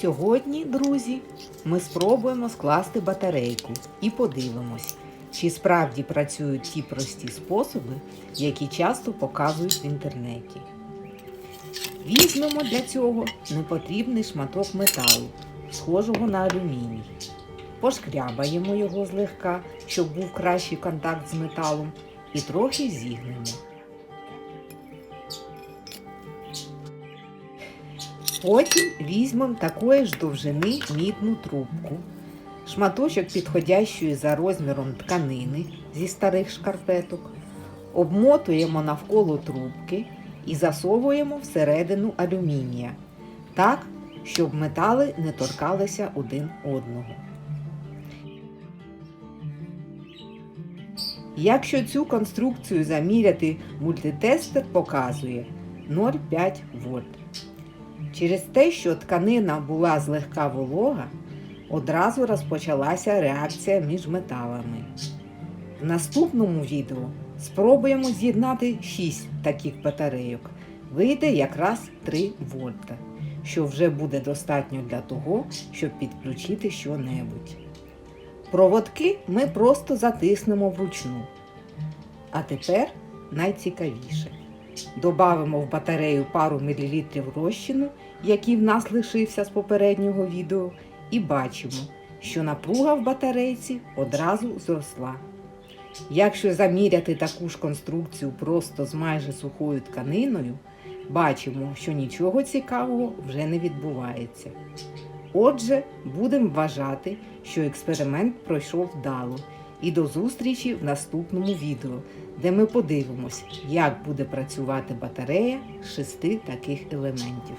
Сьогодні, друзі, ми спробуємо скласти батарейку і подивимось, чи справді працюють ті прості способи, які часто показують в інтернеті. Візьмемо для цього непотрібний шматок металу, схожого на алюміній. Пошкрябаємо його злегка, щоб був кращий контакт з металом, і трохи зігнемо. Потім візьмемо такої ж довжини мідну трубку, шматочок підходящої за розміром тканини зі старих шкарпеток, обмотуємо навколо трубки і засовуємо всередину алюмінія, так, щоб метали не торкалися один одного. Якщо цю конструкцію заміряти, мультитестер показує 0,5 вольт. Через те, що тканина була злегка волога, одразу розпочалася реакція між металами. В наступному відео спробуємо з'єднати 6 таких батарейок. Вийде якраз 3 вольта, що вже буде достатньо для того, щоб підключити що-небудь. Проводки ми просто затиснемо вручну. А тепер найцікавіше. Добавимо в батарею пару мілілітрів розчину, який в нас лишився з попереднього відео, і бачимо, що напруга в батарейці одразу зросла. Якщо заміряти таку ж конструкцію просто з майже сухою тканиною, бачимо, що нічого цікавого вже не відбувається. Отже, будемо вважати, що експеримент пройшов вдало. І до зустрічі в наступному відео, де ми подивимось, як буде працювати батарея з шести таких елементів.